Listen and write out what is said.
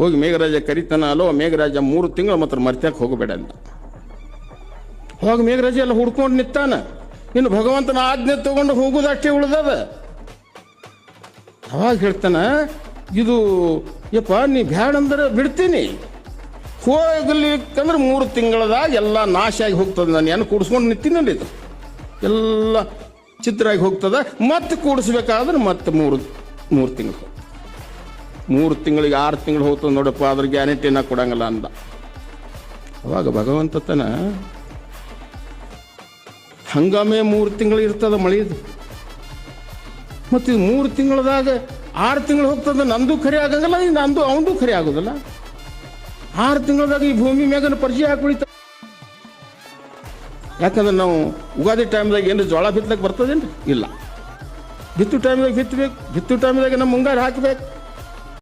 ಹೋಗಿ ಮೇಘರಾಜ ಕರಿತಾನ ಅಲ್ಲೋ, ಮೇಘರಾಜ ಮೂರು ತಿಂಗಳು ಮಾತ್ರ ಮರ್ತ್ಯಾಕೆ ಹೋಗಬೇಡ ಅಂತ. ಹೋಗಿ ಮೇಘರಾಜ ಎಲ್ಲ ಹುಡ್ಕೊಂಡು ನಿತ್ತಾನ ಇನ್ನು ಭಗವಂತನ ಆಜ್ಞೆ ತಗೊಂಡು ಹೋಗುದಷ್ಟೇ ಉಳ್ದದ. ಅವಾಗ ಹೇಳ್ತಾನ, ಇದು ಯಪ್ಪ, ನೀ ಬ್ಯಾಡ ಅಂದ್ರೆ ಬಿಡ್ತೀನಿ. ಹೋಗ್ಲಿಕ್ಕಂದ್ರೆ ಮೂರು ತಿಂಗಳದಾಗ ಎಲ್ಲ ನಾಶ ಆಗಿ ಹೋಗ್ತದೆ ನಾನು. ಏನು ಕೂಡಿಸ್ಕೊಂಡು ನಿಂತೀನಿ ಇದು. ಎಲ್ಲ ಚಿತ್ರಾಗಿ ಹೋಗ್ತದ. ಮತ್ತೆ ಕೂಡಿಸ್ಬೇಕಾದ್ರೆ ಮತ್ತೆ ಮೂರು ಮೂರು ತಿಂಗಳು. ಮೂರು ತಿಂಗಳಿಗೆ, ಆರು ತಿಂಗಳು ಹೋಗ್ತದೆ ನೋಡಪ್ಪ, ಅದ್ರ ಗ್ಯಾರಂಟಿನ ಕೊಡಂಗಿಲ್ಲ ಅಂದ. ಅವಾಗ ಭಗವಂತ ತನ ಹಂಗಾಮೆ ಮೂರು ತಿಂಗಳು ಇರ್ತದ ಮಳೆದು. ಮತ್ತು ಮೂರು ತಿಂಗಳದಾಗ ಆರು ತಿಂಗಳು ಹೋಗ್ತದ, ನಂದು ಖರೆ ಆಗಂಗಿಲ್ಲ ನಂದು ಅವನದು ಖರೆ ಆಗೋದಿಲ್ಲ. ಆರು ತಿಂಗಳದಾಗ ಈ ಭೂಮಿ ಮ್ಯಾಗನ ಪರಿಚಯ ಹಾಕೊಳಿತ ಯಾಕಂದ್ರೆ ನಾವು ಉಗಾದಿ ಟೈಮ್ದಾಗ ಏನು ಜೋಳ ಬಿತ್ತಲಕ್ಕೆ ಬರ್ತದೇನು ಇಲ್ಲ. ಬಿತ್ತು ಟೈಮ್ದಾಗ ಬಿತ್ತಬೇಕು ಬಿತ್ತು ಟೈಮ್ದಾಗ ನಮ್ಮ ಮುಂಗಾರು ಹಾಕಬೇಕು.